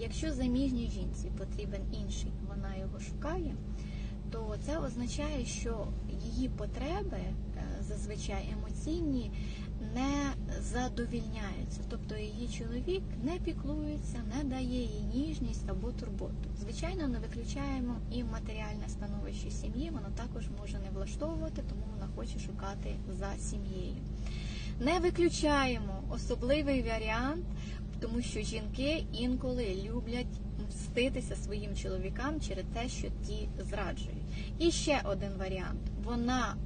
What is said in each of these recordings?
Якщо заміжній жінці потрібен інший, вона його шукає, то це означає, що її потреби е, зазвичай емоційні не задовільняються. Тобто її чоловік не піклується, не дає їй ніжність або турботу. Звичайно, не виключаємо і матеріальне становище сім'ї, воно також може не влаштовувати, тому вона хоче шукати за сім'єю. Не виключаємо особливий варіант, тому що жінки інколи люблять мститися своїм чоловікам через те, що ті зраджують. І ще один варіант: вона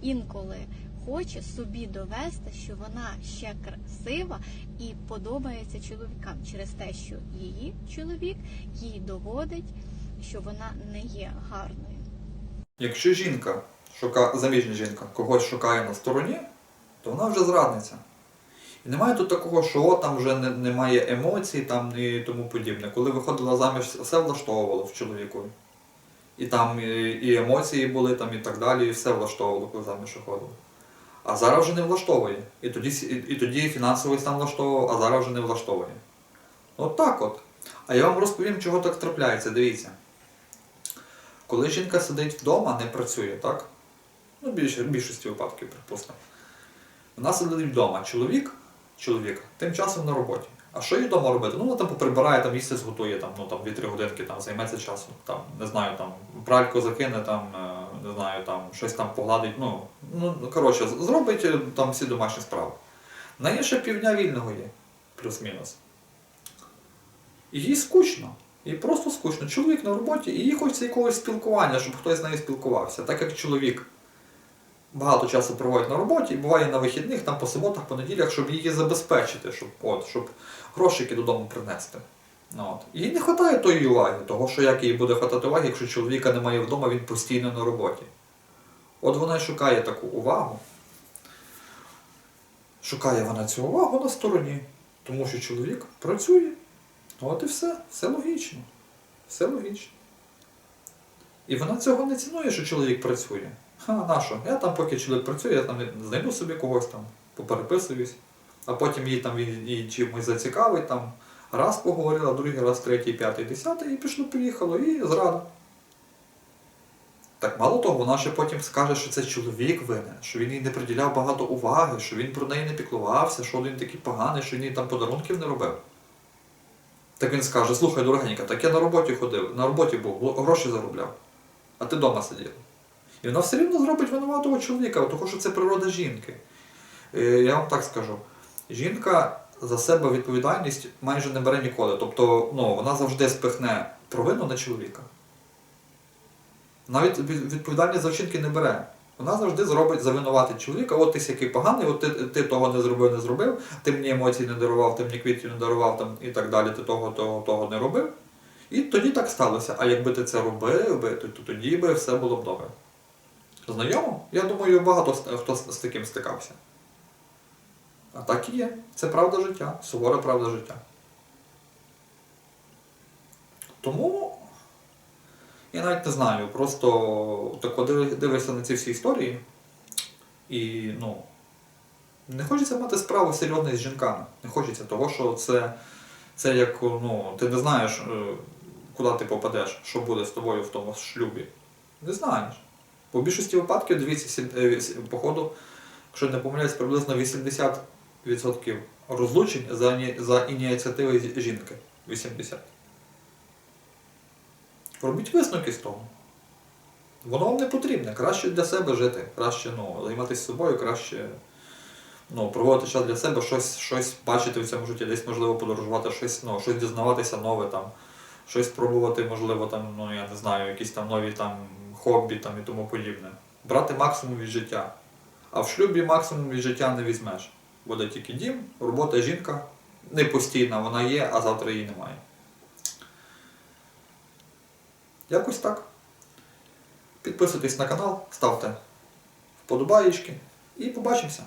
інколи хоче собі довести, що вона ще красива і подобається чоловікам через те, що її чоловік їй доводить, що вона не є гарною. Якщо жінка, шука... заміжня жінка, когось шукає на стороні, то вона вже зрадниця. Немає тут такого, що о, там вже не, немає емоцій там, і тому подібне. Коли виходила заміж, все влаштовувало в чоловіку. І там і, емоції були, там, і так далі, і все влаштовувало, коли заміж виходило. А зараз вже не влаштовує. І тоді, і, і тоді фінансовий стан влаштовував, а зараз вже не влаштовує. От так от. А я вам розповім, чого так трапляється. Дивіться. Коли жінка сидить вдома, не працює, так? Ну, в більшості випадків, припустимо. Вона сидить вдома. Чоловік, чоловік, тим часом на роботі. А що їй вдома робити? Ну, вона там поприбирає, там місце зготує, там, ну, там 2-3 годинки, там, займеться часом, там, не знаю, там, пральку закине, там, е, не знаю, там, щось там погладить, ну, ну, коротше, зробить е, там всі домашні справи. На неї ще півдня вільного є, плюс-мінус. І їй скучно. Їй просто скучно. Чоловік на роботі, і їй хочеться якогось спілкування, щоб хтось з нею спілкувався. Так як чоловік багато часу проводить на роботі, і буває на вихідних, там по суботах, по неділях, щоб її забезпечити, щоб, от, щоб грошики додому принести. Ну, От. Їй не вистачає тої уваги, того, що як їй буде хватати уваги, якщо чоловіка немає вдома, він постійно на роботі. От вона й шукає таку увагу. Шукає вона цю увагу на стороні, тому що чоловік працює. От і все, все логічно. Все логічно. І вона цього не цінує, що чоловік працює. Ха, на що? Я там, поки чоловік працює, я там знайду собі когось там, попереписуюсь, а потім її там він чимось зацікавить, там раз поговорила, другий раз, третій, п'ятий, десятий, і пішло, поїхало, і зрада. Так мало того, вона ще потім скаже, що це чоловік винен, що він їй не приділяв багато уваги, що він про неї не піклувався, що він такий поганий, що він їй там подарунків не робив. Так він скаже, слухай, дорогенька, так я на роботі ходив, на роботі був, гроші заробляв, а ти вдома сидів. І вона все рівно зробить винуватого чоловіка, тому що це природа жінки. Е, Я вам так скажу, жінка за себе відповідальність майже не бере ніколи. Тобто ну, вона завжди спихне провину на чоловіка. Навіть відповідальність за вчинки не бере. Вона завжди зробить завинуватить чоловіка, от ти який поганий, от ти, ти того не зробив, не зробив, ти мені емоцій не дарував, ти мені квітів не дарував там, і так далі, ти того, того, того не робив. І тоді так сталося. А якби ти це робив, би, то тоді би все було б добре. Знайомо? Я думаю, багато хто з, таким стикався. А так і є. Це правда життя, сувора правда життя. Тому я навіть не знаю, просто так дивишся на ці всі історії, і ну, не хочеться мати справу серйозно з жінками. Не хочеться того, що це, це як ну, ти не знаєш, е, куди ти попадеш, що буде з тобою в тому шлюбі. Не знаєш. По більшості випадків, дивіться, е, походу, якщо не помиляюсь, приблизно 80% розлучень за, за ініціативи жінки. 80%. Робіть висновки з того. Воно вам не потрібне. Краще для себе жити, краще ну, займатися собою, краще ну, проводити час для себе, щось, щось бачити в цьому житті, десь можливо подорожувати, щось, ну, щось дізнаватися нове, там, щось пробувати, можливо, там, ну, я не знаю, якісь там нові там, хобі там, і тому подібне. Брати максимум від життя. А в шлюбі максимум від життя не візьмеш. Буде тільки дім, робота, жінка не постійна, вона є, а завтра її немає. Якось так. Підписуйтесь на канал, ставте вподобаєчки і побачимося.